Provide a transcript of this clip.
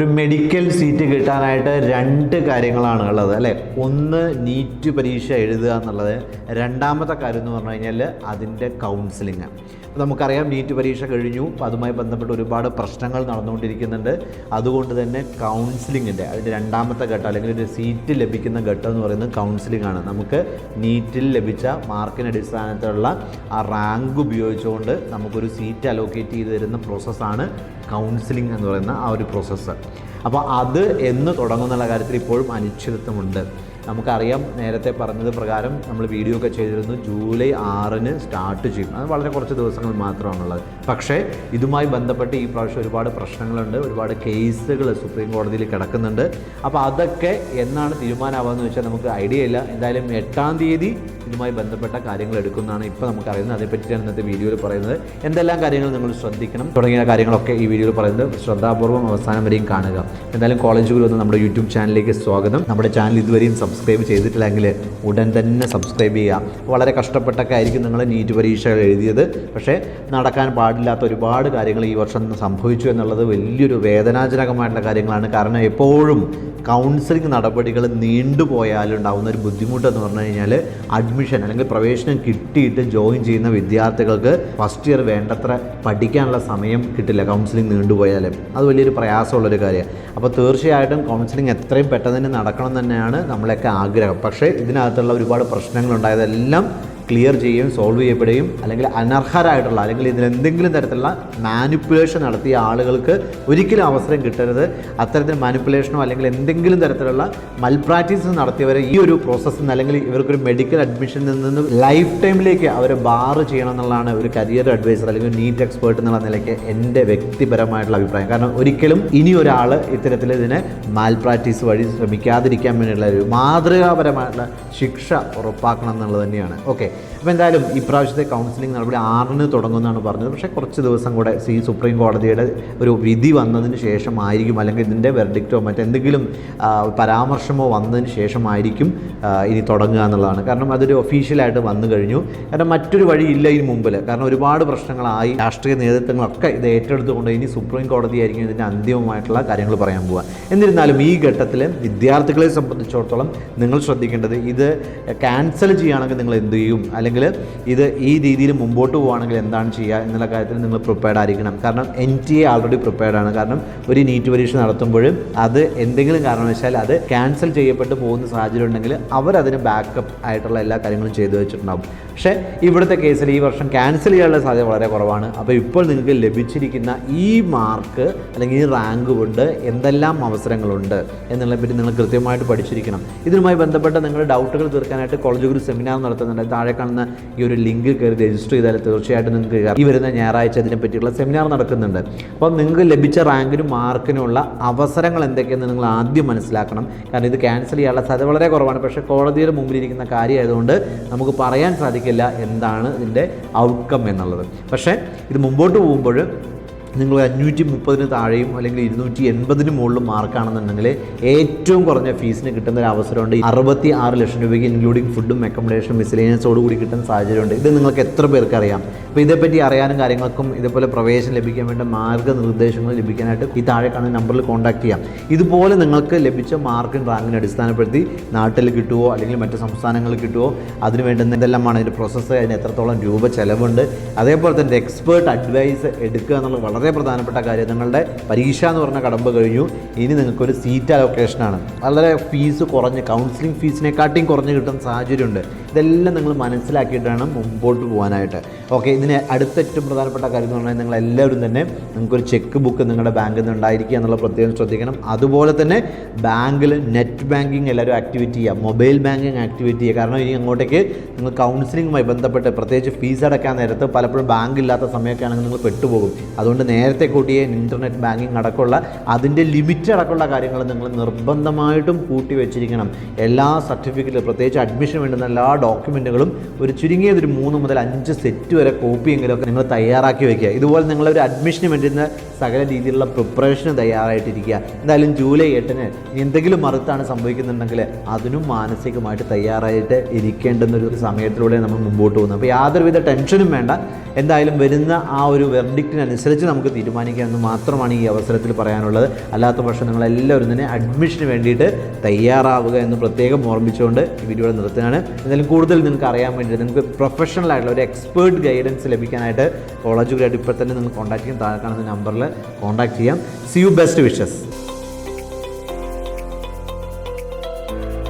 ഒരു medical seat കിട്ടാനായിട്ട് രണ്ട് കാര്യങ്ങളാണ് ഉള്ളത് അല്ലേ? ഒന്ന് നീറ്റ് പരീക്ഷ എഴുതുക എന്നുള്ളത്. രണ്ടാമത്തെ കാര്യം എന്ന് പറഞ്ഞു കഴിഞ്ഞാൽ അതിന്റെ കൗൺസിലിംഗ് നമുക്കറിയാം നീറ്റ് പരീക്ഷ കഴിഞ്ഞു. അപ്പോൾ അതുമായി ബന്ധപ്പെട്ട് ഒരുപാട് പ്രശ്നങ്ങൾ നടന്നുകൊണ്ടിരിക്കുന്നുണ്ട്. അതുകൊണ്ട് തന്നെ കൗൺസിലിങ്ങിന്റെ അതിന്റെ രണ്ടാമത്തെ ഘട്ടം അല്ലെങ്കിൽ ഒരു സീറ്റ് ലഭിക്കുന്ന ഘട്ടം എന്ന് പറയുന്നത് കൗൺസിലിംഗ് ആണ്. നമുക്ക് നീറ്റിൽ ലഭിച്ച മാർക്കിന് അടിസ്ഥാനത്തിലുള്ള ആ റാങ്ക് ഉപയോഗിച്ചുകൊണ്ട് നമുക്കൊരു സീറ്റ് അലോക്കേറ്റ് ചെയ്ത് തരുന്ന പ്രോസസ്സാണ് കൗൺസിലിംഗ് എന്ന് പറയുന്ന ആ ഒരു പ്രോസസ്സ് അപ്പോൾ അത് എന്ന് തുടങ്ങുന്നുള്ള കാര്യത്തിൽ ഇപ്പോഴും അനിശ്ചിതത്വമുണ്ട്. നമുക്കറിയാം നേരത്തെ പറഞ്ഞത് പ്രകാരം നമ്മൾ വീഡിയോ ഒക്കെ ചെയ്തിരുന്നു. ജൂലൈ ആറിന് സ്റ്റാർട്ട് ചെയ്യും. അത് വളരെ കുറച്ച് ദിവസങ്ങൾ മാത്രമാണുള്ളത്. പക്ഷേ ഇതുമായി ബന്ധപ്പെട്ട് ഈ പ്രാവശ്യം ഒരുപാട് പ്രശ്നങ്ങളുണ്ട്. ഒരുപാട് കേസുകൾ സുപ്രീം കോടതിയിൽ കിടക്കുന്നുണ്ട്. അപ്പോൾ അതൊക്കെ എന്നാണ് തീരുമാനമാകുമെന്ന് വെച്ചാൽ നമുക്ക് ഐഡിയ ഇല്ല. എന്തായാലും എട്ടാം തീയതി ഇതുമായി ബന്ധപ്പെട്ട കാര്യങ്ങൾ എടുക്കുന്നതാണ് ഇപ്പോൾ നമുക്കറിയുന്നത്. അതേപ്പറ്റിയാണ് ഇന്നത്തെ വീഡിയോയിൽ പറയുന്നത്. എന്തെല്ലാം കാര്യങ്ങൾ നിങ്ങൾ ശ്രദ്ധിക്കണം തുടങ്ങിയ കാര്യങ്ങളൊക്കെ ഈ വീഡിയോയിൽ പറയുന്നത് ശ്രദ്ധാപൂർവം അവസാനം വരെയും കാണുക. എന്തായാലും കോളേജ് എന്ന നമ്മുടെ യൂട്യൂബ് ചാനലിലേക്ക് സ്വാഗതം. നമ്മുടെ ചാനൽ ഇതുവരെയും സബ്സ്ക്രൈബ് ചെയ്തിട്ടില്ലെങ്കിൽ ഉടൻ തന്നെ സബ്സ്ക്രൈബ് ചെയ്യുക. വളരെ കഷ്ടപ്പെട്ടൊക്കെ ആയിരിക്കും നിങ്ങൾ നീറ്റ് പരീക്ഷ എഴുതിയത്. പക്ഷേ നടക്കാൻ പാടില്ലാത്ത ഒരുപാട് കാര്യങ്ങൾ ഈ വർഷം സംഭവിച്ചു എന്നുള്ളത് വലിയൊരു വേദനാജനകമായിട്ടുള്ള കാര്യങ്ങളാണ്. കാരണം എപ്പോഴും കൗൺസിലിംഗ് നടപടികൾ നീണ്ടുപോയാലുണ്ടാവുന്ന ഒരു ബുദ്ധിമുട്ട് എന്ന് പറഞ്ഞു കഴിഞ്ഞാൽ അഡ്മിഷൻ അല്ലെങ്കിൽ പ്രവേശനം കിട്ടിയിട്ട് ജോയിൻ ചെയ്യുന്ന വിദ്യാർത്ഥികൾക്ക് ഫസ്റ്റ് ഇയർ വേണ്ടത്ര പഠിക്കാനുള്ള സമയം കിട്ടില്ല കൗൺസിലിംഗ് നീണ്ടുപോയാൽ അത് വലിയൊരു പ്രയാസമുള്ളൊരു കാര്യമാണ്. അപ്പോൾ തീർച്ചയായിട്ടും കൗൺസിലിംഗ് എത്രയും പെട്ടെന്ന് തന്നെ നടക്കണം തന്നെയാണ് നമ്മളെയൊക്കെ ആഗ്രഹം. പക്ഷേ ഇതിനകത്തുള്ള ഒരുപാട് പ്രശ്നങ്ങളുണ്ടായതെല്ലാം ക്ലിയർ ചെയ്യുകയും സോൾവ് ചെയ്യപ്പെടുകയും അല്ലെങ്കിൽ അനർഹരായിട്ടുള്ള അല്ലെങ്കിൽ ഇതിൽ എന്തെങ്കിലും തരത്തിലുള്ള മാനിപ്പുലേഷൻ നടത്തിയ ആളുകൾക്ക് ഒരിക്കലും അവസരം കിട്ടരുത്. അത്തരത്തിൽ മാനിപ്പുലേഷനോ അല്ലെങ്കിൽ എന്തെങ്കിലും തരത്തിലുള്ള മൽപ്രാക്ടീസ് നടത്തിയവരെ ഈ ഒരു പ്രോസസ്സിൽ നിന്ന് അല്ലെങ്കിൽ ഇവർക്കൊരു മെഡിക്കൽ അഡ്മിഷനിൽ നിന്ന് ലൈഫ് ടൈമിലേക്ക് അവരെ ബാർ ചെയ്യണം എന്നുള്ളതാണ് ഒരു കരിയർ അഡ്വൈസർ അല്ലെങ്കിൽ നീറ്റ് എക്സ്പേർട്ട് എന്നുള്ള നിലയ്ക്ക് എന്റെ വ്യക്തിപരമായിട്ടുള്ള അഭിപ്രായം. കാരണം ഒരിക്കലും ഇനി ഒരാൾ ഇത്തരത്തിൽ ഇതിനെ മാൽ പ്രാക്ടീസ് വഴി ശ്രമിക്കാതിരിക്കാൻ വേണ്ടിയുള്ള ഒരു മാതൃകാപരമായിട്ടുള്ള ശിക്ഷ ഉറപ്പാക്കണം എന്നുള്ളത് തന്നെയാണ്. ഓക്കെ അപ്പോൾ എന്തായാലും ഇപ്രാവശ്യത്തെ കൗൺസിലിംഗ് നടപടി ആറിന് തുടങ്ങുമെന്നാണ് പറഞ്ഞത്. പക്ഷേ കുറച്ച് ദിവസം കൂടെ സി സുപ്രീം കോടതിയുടെ ഒരു വിധി വന്നതിന് ശേഷമായിരിക്കും അല്ലെങ്കിൽ ഇതിന്റെ വെർഡിക്റ്റോ മറ്റെന്തെങ്കിലും പരാമർശമോ വന്നതിന് ശേഷമായിരിക്കും ഇനി തുടങ്ങുക എന്നുള്ളതാണ്. കാരണം അതൊരു ഒഫീഷ്യലായിട്ട് വന്നു കഴിഞ്ഞു. കാരണം മറ്റൊരു വഴിയില്ല ഇതിന് മുമ്പിൽ കാരണം ഒരുപാട് പ്രശ്നങ്ങളായി രാഷ്ട്രീയ നേതൃത്വങ്ങളൊക്കെ ഇത് ഏറ്റെടുത്തുകൊണ്ട് ഇനി സുപ്രീം കോടതിയായിരിക്കും ഇതിന്റെ അന്തിമമായിട്ടുള്ള കാര്യങ്ങൾ പറയാൻ പോവുക. എന്നിരുന്നാലും ഈ ഘട്ടത്തിൽ വിദ്യാർത്ഥികളെ സംബന്ധിച്ചിടത്തോളം നിങ്ങൾ ശ്രദ്ധിക്കേണ്ടത് ഇത് ക്യാൻസൽ ചെയ്യുകയാണെങ്കിൽ നിങ്ങൾ എന്ത് ചെയ്യും? അല്ലെങ്കിൽ ഇത് ഈ രീതിയിൽ മുമ്പോട്ട് പോകുകയാണെങ്കിൽ എന്താണ് ചെയ്യുക എന്നുള്ള കാര്യത്തിൽ നിങ്ങൾ പ്രിപ്പയർഡ് ആയിരിക്കണം. കാരണം N T A already prepared ആണ്. കാരണം ഒരു നീറ്റ് പരീക്ഷ നടത്തുമ്പോഴും അത് എന്തെങ്കിലും കാരണവശാൽ അത് ക്യാൻസൽ ചെയ്യപ്പെട്ട് പോകുന്ന സാഹചര്യം ഉണ്ടെങ്കിൽ അവരതിന് ബാക്കപ്പ് ആയിട്ടുള്ള എല്ലാ കാര്യങ്ങളും ചെയ്തു വെച്ചിട്ടുണ്ടാകും പക്ഷേ ഇവിടുത്തെ കേസിൽ ഈ വർഷം ക്യാൻസൽ ചെയ്യാനുള്ള സാധ്യത വളരെ കുറവാണ്. അപ്പോൾ ഇപ്പോൾ നിങ്ങൾക്ക് ലഭിച്ചിരിക്കുന്ന ഈ മാർക്ക് അല്ലെങ്കിൽ ഈ റാങ്ക് കൊണ്ട് എന്തെല്ലാം അവസരങ്ങളുണ്ട് എന്നുള്ളതിനെപ്പറ്റി നിങ്ങൾ കൃത്യമായിട്ട് പഠിച്ചിരിക്കണം. ഇതിനുമായി ബന്ധപ്പെട്ട നിങ്ങളുടെ ഡൗട്ടുകൾ തീർക്കാനായിട്ട് കോളേജ് ഒരു സെമിനാർ നടത്തുന്നുണ്ട്. താഴെ കാണുന്ന ഈ ഒരു ലിങ്ക് കയറി രജിസ്റ്റർ ചെയ്താൽ തീർച്ചയായിട്ടും നിങ്ങൾക്ക് ഈ വരുന്ന ഞായറാഴ്ച ഇതിനെ പറ്റിയുള്ള സെമിനാർ നടക്കുന്നുണ്ട്. അപ്പോൾ നിങ്ങൾക്ക് ലഭിച്ച റാങ്കിനും മാർക്കിനുമുള്ള അവസരങ്ങൾ എന്തൊക്കെയെന്ന് നിങ്ങൾ ആദ്യം മനസ്സിലാക്കണം. കാരണം ഇത് ക്യാൻസൽ ചെയ്യാനുള്ള സാധ്യത വളരെ കുറവാണ്. പക്ഷേ കോടതിയുടെ മുമ്പിലിരിക്കുന്ന കാര്യമായതുകൊണ്ട് നമുക്ക് പറയാൻ സാധിക്കില്ല എന്താണ് ഇതിന്റെ ഔട്ട്കം എന്നുള്ളത്. പക്ഷേ ഇത് മുമ്പോട്ട് പോകുമ്പോൾ നിങ്ങൾ അഞ്ഞൂറ്റി മുപ്പതിന് താഴെയും അല്ലെങ്കിൽ ഇരുന്നൂറ്റി എൺപതിന് മുകളിലും മാർക്കാണെന്നുണ്ടെങ്കിൽ ഏറ്റവും കുറഞ്ഞ ഫീസിന് കിട്ടുന്ന ഒരു അവസരമുണ്ട്. അറുപത്തി ആറ് ലക്ഷം രൂപയ്ക്ക് ഇൻക്ലൂഡിങ് ഫുഡും അക്കോമഡേഷനും മിസ്ലേനിയൻസോട് കൂടി കിട്ടുന്ന സാഹചര്യമുണ്ട്. ഇത് നിങ്ങൾക്ക് എത്ര പേർക്ക് അറിയാം അപ്പോൾ ഇതേപ്പറ്റി അറിയാനും കാര്യങ്ങൾക്കും ഇതേപോലെ പ്രവേശനം ലഭിക്കാൻ വേണ്ട മാർഗനിർദ്ദേശങ്ങൾ ലഭിക്കാനായിട്ട് ഈ താഴെ കാണുന്ന നമ്പറിൽ കോൺടാക്ട് ചെയ്യാം. ഇതുപോലെ നിങ്ങൾക്ക് ലഭിച്ച മാർക്കും റാങ്കിനെ അടിസ്ഥാനപ്പെടുത്തി നാട്ടിൽ കിട്ടുമോ അല്ലെങ്കിൽ മറ്റ് സംസ്ഥാനങ്ങളിൽ കിട്ടുമോ അതിന് വേണ്ടുന്ന എന്തെല്ലാമാണ് അതിന്റെ പ്രോസസ്സ് അതിന് എത്രത്തോളം രൂപ ചെലവുണ്ട്. അതേപോലെ തന്നെ എക്സ്പേർട്ട് അഡ്വൈസ് എടുക്കുക എന്നുള്ള വളരെ പ്രധാനപ്പെട്ട കാര്യം. നിങ്ങളുടെ പരീക്ഷ എന്ന് പറഞ്ഞ കടമ്പ് കഴിഞ്ഞു. ഇനി നിങ്ങൾക്കൊരു സീറ്റ് അലോക്കേഷനാണ് വളരെ ഫീസ് കുറഞ്ഞ് കൗൺസിലിംഗ് ഫീസിനെക്കാട്ടിയും കുറഞ്ഞ് കിട്ടുന്ന സാഹചര്യമുണ്ട്. ഇതെല്ലാം നിങ്ങൾ മനസ്സിലാക്കിയിട്ട് വേണം മുമ്പോട്ട് പോകാനായിട്ട്. ഓക്കെ ഇതിന് അടുത്ത ഏറ്റവും പ്രധാനപ്പെട്ട കാര്യം എന്ന് പറഞ്ഞാൽ നിങ്ങൾ എല്ലാവരും തന്നെ നിങ്ങൾക്കൊരു ചെക്ക് ബുക്ക് നിങ്ങളുടെ ബാങ്കിൽ നിന്ന് ഉണ്ടായിരിക്കുക എന്നുള്ള പ്രത്യേകം ശ്രദ്ധിക്കണം. അതുപോലെ തന്നെ ബാങ്കിൽ നെറ്റ് ബാങ്കിങ് എല്ലാവരും ആക്ടിവേറ്റ് ചെയ്യുക. മൊബൈൽ ബാങ്കിങ് ആക്ടിവേറ്റ് ചെയ്യുക. കാരണം ഇനി അങ്ങോട്ടേക്ക് നിങ്ങൾ കൗൺസിലിങ്ങുമായി ബന്ധപ്പെട്ട് പ്രത്യേകിച്ച് ഫീസ് അടയ്ക്കാൻ നേരത്ത് പലപ്പോഴും ബാങ്ക് ഇല്ലാത്ത സമയമൊക്കെ ആണെങ്കിൽ നിങ്ങൾ പെട്ടുപോകും. അതുകൊണ്ട് നേരത്തെ കൂട്ടിയ ഇന്റർനെറ്റ് ബാങ്കിങ് അടക്കമുള്ള അതിന്റെ ലിമിറ്റ് അടക്കമുള്ള കാര്യങ്ങൾ നിങ്ങൾ നിർബന്ധമായിട്ടും കൂട്ടി വെച്ചിരിക്കണം. എല്ലാ സർട്ടിഫിക്കറ്റ് പ്രത്യേകിച്ച് അഡ്മിഷൻ വേണ്ടുന്ന എല്ലാ ഡോക്യുമെന്റുകളും ഒരു ചുരുങ്ങിയത് ഒരു മൂന്ന് മുതൽ അഞ്ച് സെറ്റ് വരെ കോപ്പിയെങ്കിലുമൊക്കെ നിങ്ങൾ തയ്യാറാക്കി വയ്ക്കുക ഇതുപോലെ നിങ്ങളൊരു അഡ്മിഷന് വേണ്ടുന്ന സകല രീതിയിലുള്ള പ്രിപ്പറേഷന് തയ്യാറായിട്ടിരിക്കുക. എന്തായാലും ജൂലൈ എട്ടിന് എന്തെങ്കിലും മറുത്താണ് സംഭവിക്കുന്നുണ്ടെങ്കിൽ അതിനും മാനസികമായിട്ട് തയ്യാറായിട്ട് ഇരിക്കേണ്ടെന്നൊരു സമയത്തിലൂടെ നമ്മൾ മുമ്പോട്ട് പോകുന്നത് അപ്പോൾ യാതൊരുവിധ ടെൻഷനും വേണ്ട. എന്തായാലും വരുന്ന ആ ഒരു വെർഡിക്റ്റിനനുസരിച്ച് നമുക്ക് തീരുമാനിക്കാം എന്ന് മാത്രമാണ് ഈ അവസരത്തിൽ പറയാനുള്ളത്. അല്ലാത്ത പക്ഷം നിങ്ങളെല്ലാവരും തന്നെ അഡ്മിഷന് വേണ്ടിയിട്ട് തയ്യാറാവുക എന്ന് പ്രത്യേകം ഓർമ്മിച്ചുകൊണ്ട് ഈ വീഡിയോ നിർത്തുകയാണ്. എന്തായാലും കൂടുതൽ നിങ്ങൾക്ക് അറിയാൻ വേണ്ടിയിട്ട് നിങ്ങൾക്ക് പ്രൊഫഷണൽ ആയിട്ടുള്ള ഒരു എക്സ്പേർട്ട് ഗൈഡൻസ് ലഭിക്കാനായിട്ട് കോളേജുകളായിട്ട് ഇപ്പോൾ തന്നെ നിങ്ങൾ കോൺടാക്ട് ചെയ്യാൻ താഴെ കാണുന്ന നമ്പറിൽ കോൺടാക്ട് ചെയ്യാം. C you best wishes